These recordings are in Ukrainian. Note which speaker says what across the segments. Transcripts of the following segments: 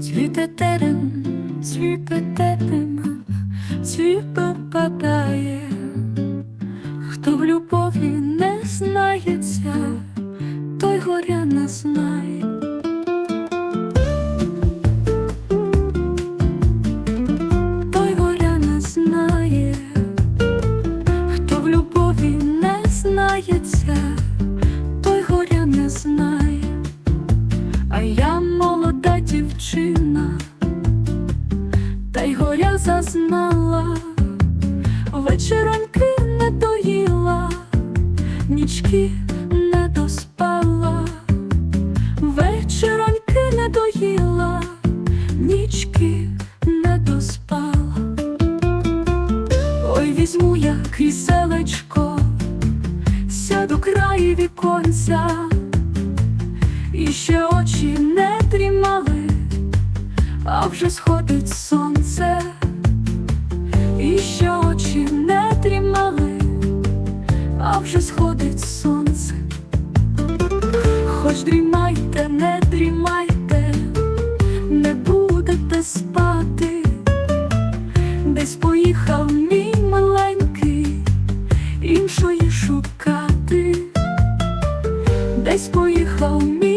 Speaker 1: Цвіте терен, цвіте терен, цвіте падає, хто в любові не знається, той горя не знає. Той горя не знає, хто в любові не знається, дівчина, та й горя зазнала, вечероньки не доїла, нічки не доспала, вечероньки не доїла, нічки не доспала. Ой, візьму я кріселечко, сяду край віконця, і ще очі не дрімали, а вже сходить сонце, і ще очі не дрімали, а вже сходить сонце. Хоч дрімайте, не дрімайте, не будете спати. Десь поїхав мій маленький, іншої шукати, десь поїхав мій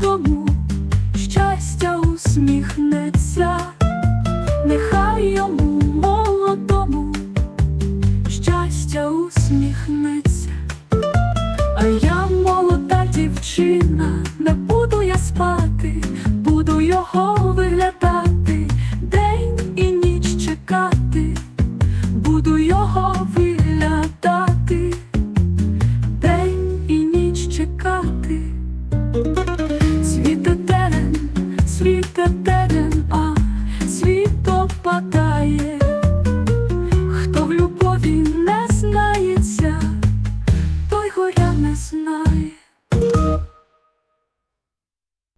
Speaker 1: тому щастя усміхнеться, нехай йому молодому, щастя усміхнеться, а я молода дівчина, не буду я спати, буду його виглядати, день і ніч чекати, буду його виглядати. Тільки ДНА світ опадає, хто в любові не знається, той горя не знає.